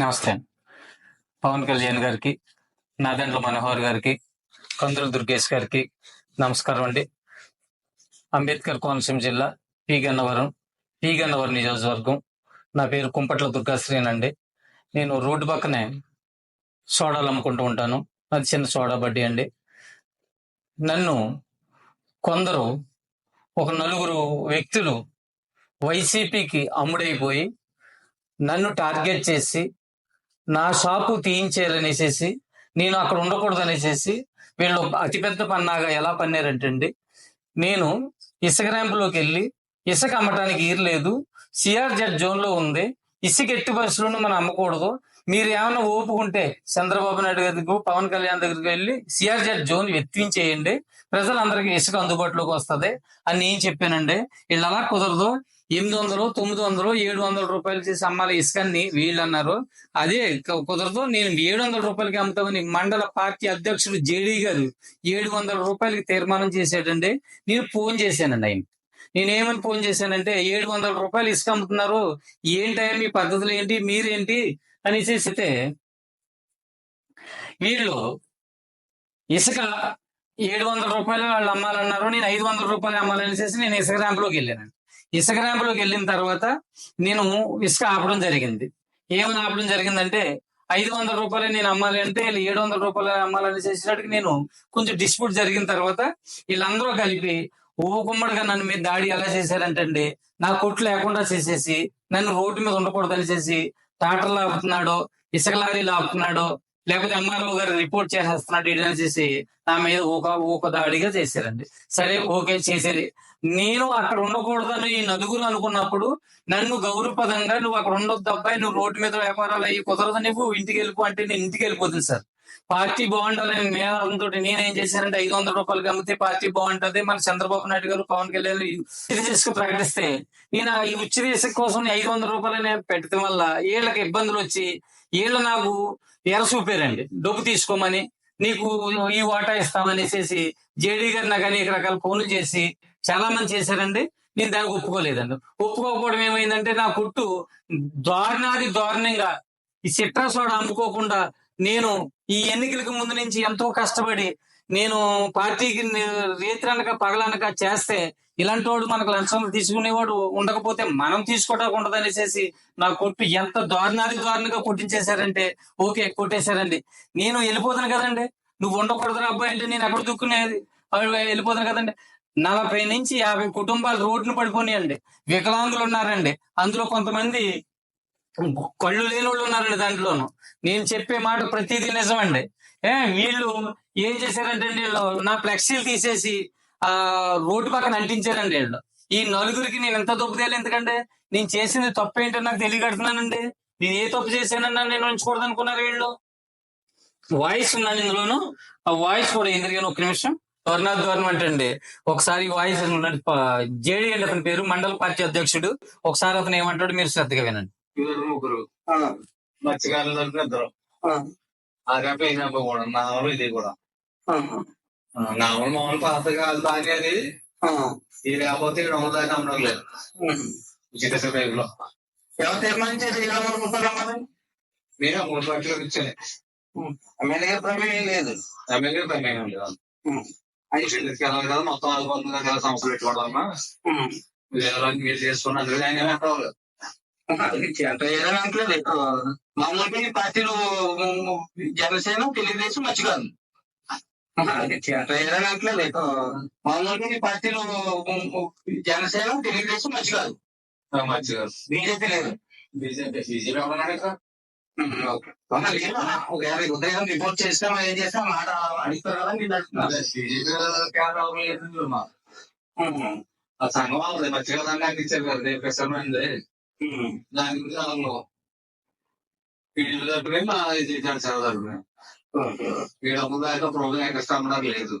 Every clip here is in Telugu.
నమస్తే. పవన్ కళ్యాణ్ గారికి నాదెండ్ల మనోహర్ గారికి కందుల దుర్గేష్ గారికి నమస్కారం అండి. అంబేద్కర్ కోనసీమ జిల్లా పి గన్నవరం పి గన్నవరం నియోజకవర్గం. నా పేరు కుంపట్ల దుర్గాశ్రీన్ అండి. నేను రోడ్డు పక్కనే సోడాలు అమ్ముకుంటూ ఉంటాను. అది చిన్న సోడా బడ్డీ అండి. నన్ను కొందరు ఒక నలుగురు వ్యక్తులు వైసీపీకి అమ్ముడైపోయి నన్ను టార్గెట్ చేసి నా షాపు తీయించేయాలనేసేసి నేను అక్కడ ఉండకూడదు అనేసేసి వీళ్ళు అతిపెద్ద పన్నాగా ఎలా పన్నారంటండి నేను ఇసుక ర్యాంపులోకి వెళ్ళి ఇసుక అమ్మటానికి ఈరలేదు సిఆర్జెడ్ జోన్లో ఉంది ఇసుక ఎట్టి పరిస్థితుల్లో మనం అమ్మకూడదు మీరు ఏమైనా ఓపుకుంటే చంద్రబాబు నాయుడు గారికి పవన్ కళ్యాణ్ దగ్గరికి వెళ్ళి సిఆర్జెడ్ జోన్ ఎత్తించేయండి ప్రజలందరికీ ఇసుక అందుబాటులోకి వస్తుంది అని నేను చెప్పానండి వీళ్ళు అలా కుదరదు ఎనిమిది వందలు తొమ్మిది వందలు ఏడు వందల రూపాయలు చేసి అమ్మాలి ఇసుకని వీళ్ళు అన్నారు అదే కుదరదు నేను ఏడు వందల రూపాయలకి అమ్ముతామని మండల పార్టీ అధ్యక్షుడు జేడీ గారు ఏడు వందల రూపాయలకి తీర్మానం చేశాడండి. నేను ఫోన్ చేశానండి ఆయన నేనేమని ఫోన్ చేశానంటే ఏడు వందల రూపాయలు ఇసుక అమ్ముతున్నారు ఏంటయ్యా మీ పద్ధతులు ఏంటి మీరేంటి అని చేసితే వీళ్ళు ఇసుక ఏడు వందల రూపాయలు వాళ్ళు అమ్మాలన్నారు నేను ఐదు వందల రూపాయలు అమ్మాలని చేసి నేను ఇసుక ర్యాంపులోకి వెళ్ళాను ఇసుక ర్యాంపులోకి వెళ్ళిన తర్వాత నేను ఇసుక ఆపడం జరిగింది. ఏమని ఆపడం జరిగిందంటే ఐదు వందల రూపాయలు నేను అమ్మాలి అంటే ఏడు వందల రూపాయలు అమ్మాలని చేసేటట్టుకి నేను కొంచెం డిస్ప్యూట్ జరిగిన తర్వాత వీళ్ళందరూ కలిపి ఓ నన్ను మీద దాడి ఎలా చేశారంటండి నా కొట్టు లేకుండా చేసేసి నన్ను రోడ్డు మీద ఉండకూడదని చేసి టాటర్ లాపుతున్నాడో ఇసుక లారీ ఆపుతున్నాడో లేకపోతే ఎంఆర్ఓ గారు రిపోర్ట్ చేసేస్తున్నాడు ఇదని చేసి నా మీద ఒక ఒక దాడిగా చేశారండి. సరే ఓకే చేసేది. నేను అక్కడ ఉండకూడదని ఈ నలుగురు అనుకున్నప్పుడు నన్ను గౌరవపదంగా నువ్వు అక్కడ ఉండొద్దు అబ్బాయి నువ్వు రోడ్డు మీద వ్యాపారాలు అయ్యి కుదరదు నువ్వు ఇంటికి వెళ్ళిపో అంటే నేను ఇంటికి వెళ్ళిపోతుంది సార్. పార్టీ బాగుండాలని మేనంతో నేనేం చేశానంటే ఐదు వందల రూపాయలకి అమ్మితే పార్టీ బాగుంటది. మన చంద్రబాబు నాయుడు గారు పవన్ కళ్యాణ్ చేసుకు ప్రకటిస్తే నేను ఈ ఉచిత కోసం ఐదు వందల రూపాయలని పెట్టడం వల్ల వీళ్ళకి ఇబ్బందులు వచ్చి వీళ్ళు నాకు ఎర చూపారండి డబ్బు తీసుకోమని నీకు ఈ వాటా ఇస్తామనేసి జేడీ గారు నాకు అనేక రకాల ఫోన్లు చేసి చాలా మంది చేశారండి. నేను దానికి ఒప్పుకోలేదండి. ఒప్పుకోకపోవడం ఏమైందంటే నా కుట్టు దారుణాది దారుణంగా ఈ సిట్రా సోడా అమ్ముకోకుండా నేను ఈ ఎన్నికలకు ముందు నుంచి ఎంతో కష్టపడి నేను పార్టీకి రేత్రనక పగలనక చేస్తే ఇలాంటి వాడు మనకు లంచం తీసుకునేవాడు ఉండకపోతే మనం తీసుకోవడానికి ఉండదు అనేసి నా కొట్టు ఎంత దారుణాది దారుణంగా కొట్టించేశారంటే ఓకే కొట్టేశారండి. నేను వెళ్ళిపోతాను కదండి. నువ్వు ఉండకూడదు అబ్బాయి అంటే నేను ఎక్కడ దుక్కునేది? అవి వెళ్ళిపోతాను కదండి. నలభై నుంచి యాభై కుటుంబాలు రోడ్డును పడిపోయాయండి వికలాంగులు ఉన్నారండి. అందులో కొంతమంది కళ్ళు లేని వాళ్ళు ఉన్నారండి దాంట్లోనూ. నేను చెప్పే మాట ప్రతిదీ నిజమండి. ఏ వీళ్ళు ఏం చేశారంటే వీళ్ళు నా ఫ్లెక్సీలు తీసేసి ఆ రోడ్డు పక్కన అంటించారండి వీళ్ళు. ఈ నలుగురికి నేను ఎంత తప్పు తెలియదు ఎందుకంటే నేను చేసింది తప్పు ఏంటో నాకు తెలియగడుతున్నానండి. నేను ఏ తప్పు చేశానన్నా నేను ఉంచకూడదు అనుకున్నారు వీళ్ళు. వాయిస్ ఉన్నాను ఇందులోను. ఆ వాయిస్ కూడా ఎందుకని ఒక నిమిషం. వర్ణాథ్ గవర్నమెంట్ అండి ఒకసారి వాయిస్ జేడీ అండి అతని పేరు. మండల పార్టీ అధ్యక్షుడు. ఒకసారి అతను ఏమంటాడు మీరు శ్రద్ధగా వినండి. ముగ్గురు. మత్స్యకారులు ఇద్దరు. ఆ. రేపు కూడా. నావలు ఇది కూడా. నావలు మామూలు పాతకాలు తాగేది. ఇది లేకపోతే ఇక్కడ అమ్మడం లేదు. ఉచిత సేవలో ఎవరు తీర్మానించేది? ఇలా అనుకుంటున్నాం మీరే? మూడు లక్షలు ఇచ్చాను. ఎమ్మెల్యే ప్రమేయం లేదు. ఎమ్మెల్యే ప్రమేయం లేదు. తీసుకెళ్ళాలి కదా మొత్తం ఆగిపోతుంది కదా సంస్థలు పెట్టుకోవడమ్మా మీరు చేసుకున్న అందులో మామూలుగా పార్టీలు జనసేన తెలుగుదేశం మర్చికాదు అంటలేదు మామూలుగా పార్టీలు జనసేన తెలుగుదేశం మర్చికాదు ఆ, మంచిగా బీజేపీ లేదు. BJP BJP? ఒకవేళ ఉదయం రిపోర్ట్ చేసినా ఏం చేసినా మాట అడుగుతారు కదా లేదు ఆ సంఘం వాళ్ళది మధ్య సంఘానికి ఇచ్చారు కదా రేపు దాని గురించి వాళ్ళు వీళ్ళు తరపునే మా జనసేన తరపునే. వీళ్ళ ముందు దాకా ప్రోగ్రామ్ కష్టం లేదు.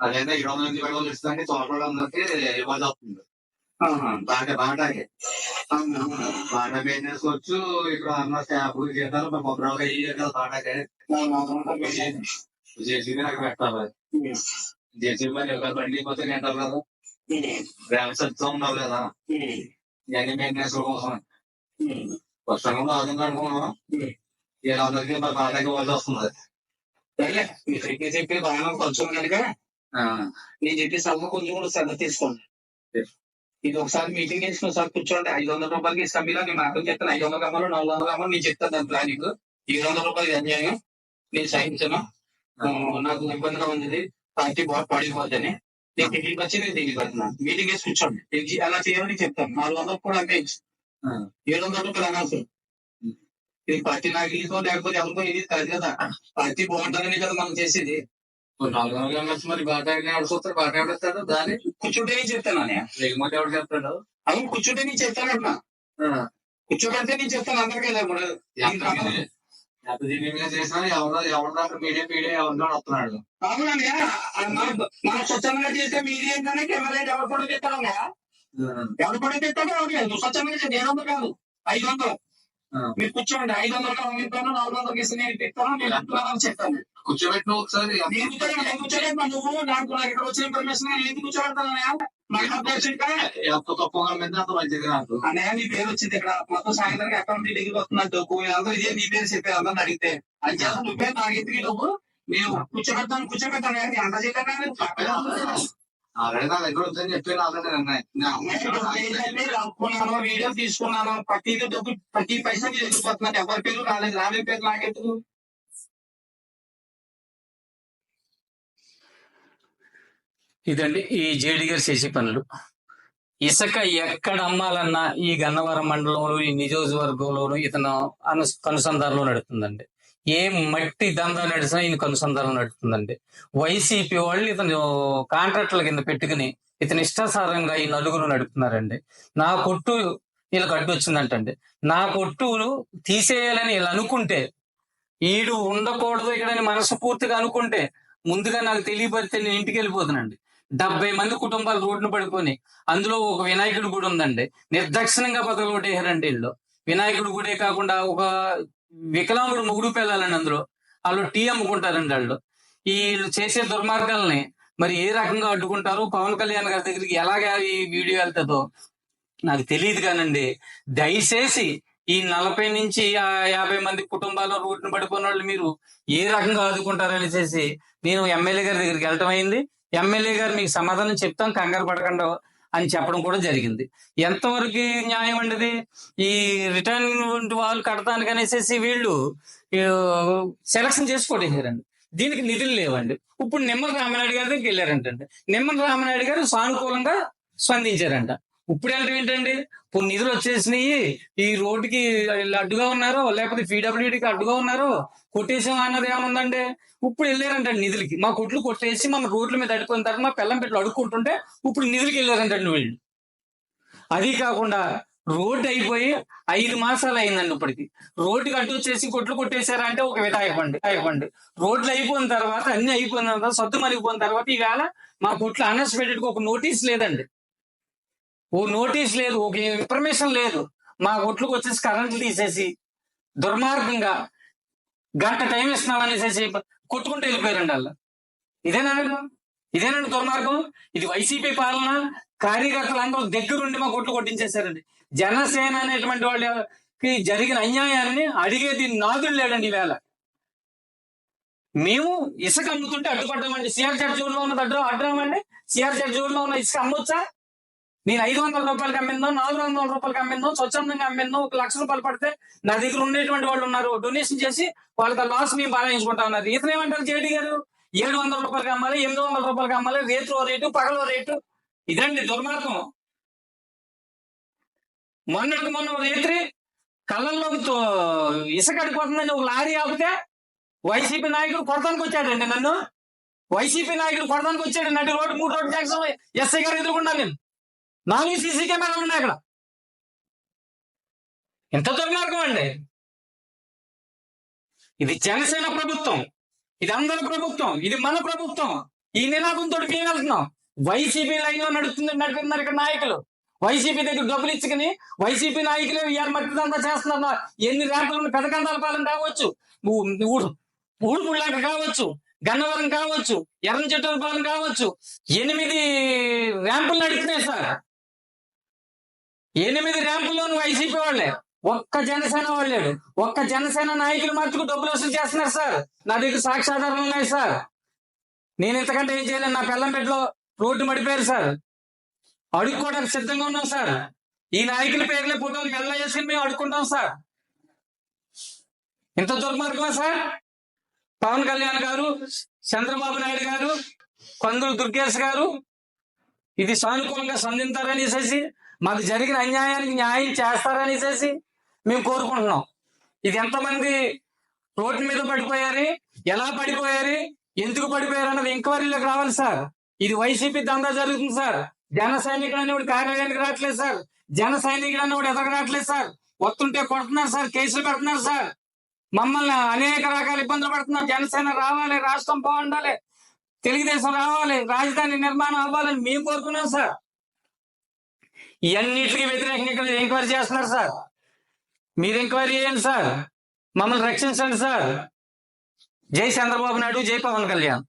అదైతే ఏడు వందల నుంచి ఏడు వందలు ఇస్తానికి తోటలో అందరికి ఇబ్బంది అవుతుంది బాట బాటకి. బాట మెయిన్ చేసుకోవచ్చు ఇప్పుడు అన్న స్టాఫ్ జీతాలు మా మొబైల్ అయ్యి జీతాలు బాటకే. జేసీబీ నాకు పెట్టాలి. జేసీబీ మరి ఒక బండి పోతే అంటారు కదా. గ్రామ సత్యం ఉండాలి కదా. ఇవన్నీ మెయింటెనెన్స్ కోసం. వర్షంలో ఆగంగా అనుకున్నాం ఇలా మరి బాగా వాళ్ళు వస్తుంది సరేలే మీ చెప్పి చెప్పి బాగా కొంచెం కనుక నేను చెప్పి సభ కొంచెం కూడా శ్రద్ధ తీసుకోండి ఇది ఒకసారి మీటింగ్ వేసిన ఒకసారి కూర్చోండి ఐదు వందల రూపాయలకి ఇస్తాం మీద నేను అర్థం చెప్తాను ఐదు వందల కమ్మలు నాలుగు వందల కమ్మలు నేను చెప్తాను దాని ప్లానింగ్ ఏడు వందల రూపాయలు అన్యాయం నేను సహించను నాకు ఇబ్బందిగా ఉంది పార్టీ బాగా పడిపోద్దని నేను ఢిల్లీకి వచ్చి నేను ఢిల్లీకి వెళ్తున్నాను మీటింగ్ వేసి కూర్చోండి అలా చేయాలని చెప్తాను నాలుగు వందలు కూడా అంటే ఏడు వందల రూపాయలు అనవసరం ఇది పార్టీ నాయకులతో లేకపోతే ఎవరికో ఇది కాదు కదా. పార్టీ బాగుంటుందని కదా మనం చేసేది. నాలుగు వందల గ్రాములు మరి బాగా చూస్తారు బాగా ఎవరు దాన్ని కూర్చుంటే నేను చెప్తాను ఎగుమతి ఎవరు చెప్తాడు అవును కూర్చుంటే నేను చెప్తాను అంటున్నా కూర్చోబెడితే నేను చెప్తాను అందరికీ ఇప్పుడు ఎంత దీని- ఎంత దీని మీద చేసినా ఎవరో ఎవరు అక్కడ మీడియా మీడియా ఎవరిలో వస్తున్నాడు. అవునన్నయ్య మనం స్వచ్ఛంగా చేస్తే మీది ఏంటనే కెమెరా ఎవరు కూడా చెప్తారన్నయ్య ఎవరు కూడా చెప్తాడో ఎవరు స్వచ్ఛంగా వందలు కాదు. ఐదు వందలు. మీరు కూర్చోండి ఐదు వందలు పంపిస్తాను నాలుగు వందలకి ఇస్తే నేను ఇస్తాను నేను అంటున్నాను చెప్తాను కూర్చోబెట్టిన ఒకసారి. నేను కూర్చోలేదు నేను కూర్చోలేదు నువ్వు నాకు నాకు ఇక్కడ వచ్చిన ఇన్ఫర్మేషన్ నేను నాకు అన్నయ్య నీ పేరు వచ్చింది ఇక్కడ. మొత్తం సాయంత్రం అకౌంట్ వస్తున్నట్టు అందరూ ఇదే నీ పేరు చెప్పారు అందరిని అడిగితే చేత నువ్వే నాకు ఎందుకు నువ్వు. నేను కూర్చోబెడతాను కూర్చోబెడతాను అంత ఆల్రెడీ నా దగ్గర వద్దని చెప్పి ఆల్రెడీ రాకున్నాను వీడియో తీసుకున్నాను ప్రతి డబ్బు ప్రతి పైసా ఎదుర్కొస్తున్నాను ఎవరి పేరు రాలేదు. రాలే పేరు నాకెందుకు? ఇదండి ఈ జేడి గారు చేసే పనులు. ఇసుక ఎక్కడ అమ్మాలన్నా ఈ గన్నవరం మండలంలో ఈ నియోజకవర్గంలోను ఇతను అను కనుసంధానంలో నడుతుందండి ఏ మట్టి దందా నడిచినా ఈయన అనుసంధానం నడుతుందండి వైసీపీ వాళ్ళు ఇతను కాంట్రాక్టుల కింద పెట్టుకుని ఇతని ఇష్టాసారంగా ఈ నలుగురు నడుపుతున్నారండి. నా కొట్టు వీళ్ళకి అడ్డు వచ్చిందంటండి. నా కొట్టులు తీసేయాలని వీళ్ళు అనుకుంటే ఈడు ఉండకూడదు ఇక్కడని మనస్ఫూర్తిగా అనుకుంటే ముందుగా నాకు తెలియపరితే నేను ఇంటికి వెళ్ళిపోతున్నాండి డెబ్బై మంది కుటుంబాలు రోడ్డున పడుకొని అందులో ఒక వినాయకుడి గుడి ఉందండి. నిర్దక్షిణంగా బతులు కొట్టేశారండి వీళ్ళు. వినాయకుడి గుడే కాకుండా ఒక వికలాంగుడు మొగుడు పిల్లలండి అందులో వాళ్ళు టీ అమ్ముకుంటారండి వాళ్ళు. వీళ్ళు చేసే దుర్మార్గాల్ని మరి ఏ రకంగా అడ్డుకుంటారో? పవన్ కళ్యాణ్ గారి దగ్గరికి ఎలాగా ఈ వీడియో వెళ్తుందో నాకు తెలియదు కానండి. దయచేసి ఈ నలభై నుంచి యాభై మంది కుటుంబాల్లో రోడ్డున పడిపోయిన వాళ్ళు మీరు ఏ రకంగా ఆదుకుంటారని చేసి నేను ఎమ్మెల్యే గారి దగ్గరికి వెళ్ళటం అయింది. ఎమ్మెల్యే గారు మీకు సమాధానం చెప్తాం. కంగారు పడకుండా. అని చెప్పడం కూడా జరిగింది. ఎంతవరకు న్యాయం అండిది ఈ రిటర్న్ వాళ్ళు కడతానికి అనేసి వీళ్ళు సెలక్షన్ చేసి దీనికి నిధులు లేవండి. ఇప్పుడు నిమ్మల రామనాయుడు గారి దగ్గరికి వెళ్ళారంటండి. నిమ్మల రామనాయుడు గారు సానుకూలంగా స్పందించారంట. ఇప్పుడు వెళ్ళడం ఏంటండి? ఇప్పుడు నిధులు వచ్చేసినాయి. ఈ రోడ్డుకి అడ్డుగా ఉన్నారో లేకపోతే పీడబ్ల్యూడికి అడ్డుగా ఉన్నారో కొట్టేసాం అన్నది ఏముందండి ఇప్పుడు వెళ్ళారంటండి నిధులకి. మా కొట్లు కొట్టేసి మన రోడ్ల మీద అడిపోయిన తర్వాత మా పిల్లం పెట్లు అడుక్కుంటుంటే ఇప్పుడు నిధులకి వెళ్ళారంటండి వీళ్ళు. అది కాకుండా రోడ్డు అయిపోయి ఐదు మాసాలు అయిందండి ఇప్పటికి. రోడ్డుకి అడ్డు వచ్చేసి కొట్లు కొట్టేశారంటే ఒక విధాయకండి అయిపోండి రోడ్లు అయిపోయిన తర్వాత అన్ని అయిపోయిన తర్వాత సొత్తు మరిగిపోయిన తర్వాత ఈవేళ మా కొట్లు అన్ఎక్స్పెక్టెడ్ ఒక నోటీస్ లేదండి. ఓ నోటీస్ లేదు ఒక ఇన్ఫర్మేషన్ లేదు. మా ఒట్లకు వచ్చేసి కరెంట్లు తీసేసి దుర్మార్గంగా గంట టైం ఇస్తున్నాం అనేసి కొట్టుకుంటూ వెళ్ళిపోయారండి వాళ్ళు. ఇదేనా ఇదేనండి దుర్మార్గం? ఇది వైసీపీ పాలన కార్యకర్తలందరూ దగ్గరుండి మా కొట్లు కొట్టించేశారండి. జనసేన అనేటువంటి వాళ్ళకి జరిగిన అన్యాయాన్ని అడిగేది నాదులు లేడండి ఈవేళ. మేము ఇసుక అమ్ముతుంటే అడ్డుపడ్డామండి. సిఆర్ జోన్ జోన్లో ఉన్నది అడ్డు అడ్డామండి సిఆర్ జోన్ జోన్లో ఉన్న ఇసుక అమ్మొచ్చా? నేను ఐదు వందల రూపాయలకి అమ్మిందో నాలుగు వందల రూపాయలకి అమ్మిందో స్వచ్ఛందంగా అమ్మిందో ఒక లక్ష రూపాయలు పడితే నా దగ్గర ఉండేటువంటి వాళ్ళు ఉన్నారు. డొనేషన్ చేసి వాళ్ళకి లాస్ మేము బాధించుకుంటా ఉన్నారు. ఇతను ఏమంటారు జేడీ గారు? ఏడు వందల రూపాయలకి అమ్మాలి ఎనిమిది వందల రూపాయలకి అమ్మాలి రేతులో రేటు పగలో రేటు. ఇదండి దుర్మార్గం. మొన్నటి మొన్న రేత్రి కళ్ళల్లోకి ఇసకడిపోతుందని ఒక లారీ ఆపితే వైసీపీ నాయకుడు కొడతానికి వచ్చాడండి నన్ను. వైసీపీ నాయకుడు కొడతానికి వచ్చాడు. నటి రోడ్డు మూడు రోడ్డు ట్యాక్స్ ఎస్ఐ గారు ఎదుర్కొన్నాను నేను. నాలుగు సీసీ కెమెరాలు ఉన్నాయి అక్కడ. ఎంత దుర్మార్గం అండి. ఇది జనసేన ప్రభుత్వం. ఇది అందరి ప్రభుత్వం. ఇది మన ప్రభుత్వం. ఈ నినాదంతో మేము వెళ్తున్నాం వైసీపీ లైన్లో నడుస్తుంది నడుపుతున్నారు ఇక్కడ నాయకులు. వైసీపీ దగ్గర డబ్బులు ఇచ్చుకుని వైసీపీ నాయకులు ఇవాళ మట్టిదంతా చేస్తున్నారు. ఎన్ని ర్యాంకులు పెదకందాల పాలన కావచ్చు. ఊడు ఊడుపుళ్ళాక కావచ్చు. గన్నవరం కావచ్చు. ఎర్రం చెట్టు పాలన కావచ్చు. ఎనిమిది ర్యాంపులు నడుపుతున్నాయి సార్. ఎనిమిది ర్యాంపుల్లోను వైసీపీ వాళ్ళే ఒక్క జనసేన వాళ్ళు లేడు. ఒక్క జనసేన నాయకులు మట్టుకు డబ్బులు వసూలు చేస్తున్నారు సార్. నా దగ్గర సాక్ష్యాధారాలు ఉన్నాయి సార్. నేను ఇంతకంటే ఏం చేయలేను. నా పెళ్ళంపేటలో రోడ్డు మడిపోయారు సార్. అడుక్కోవడానికి సిద్ధంగా ఉన్నాం సార్. ఈ నాయకుల పేర్లే ఫోటోలు ఎల్లా చేసుకుని మేము అడుక్కుంటాం సార్. ఇంత దుర్మార్గమా సార్? పవన్ కళ్యాణ్ గారు చంద్రబాబు నాయుడు గారు కొందరు దుర్గేష్ గారు ఇది సానుకూలంగా స్పందించారనేసేసి మాకు జరిగిన అన్యాయానికి న్యాయం చేస్తారనేసేసి మేము కోరుకుంటున్నాం. ఇది ఎంతమంది రోడ్డు మీద పడిపోయారు ఎలా పడిపోయారు ఎందుకు పడిపోయారు అన్నది ఎంక్వైరీలోకి రావాలి సార్. ఇది వైసీపీ దందా జరుగుతుంది సార్. జన సైనికుడు అనేవాడు కార్యాలయానికి రావట్లేదు సార్. జన సైనికుడు అనేవాడు ఎదగ రావట్లేదు సార్. వస్తుంటే కొడుతున్నారు సార్ కేసులు పెడుతున్నారు సార్. మమ్మల్ని అనేక రకాల ఇబ్బందులు పడుతున్నారు. జనసేన రావాలి రాష్ట్రం బాగుండాలి తెలుగుదేశం రావాలి రాజధాని నిర్మాణం అవ్వాలని మేము కోరుకున్నాం సార్. ఇవన్నిటికీ వ్యతిరేకంగా ఇక్కడ ఎంక్వైరీ చేస్తున్నారు సార్. మీరు ఎంక్వైరీ చేయండి సార్. మమ్మల్ని రక్షించండి సార్. జై చంద్రబాబు నాయుడు జై పవన్ కళ్యాణ్.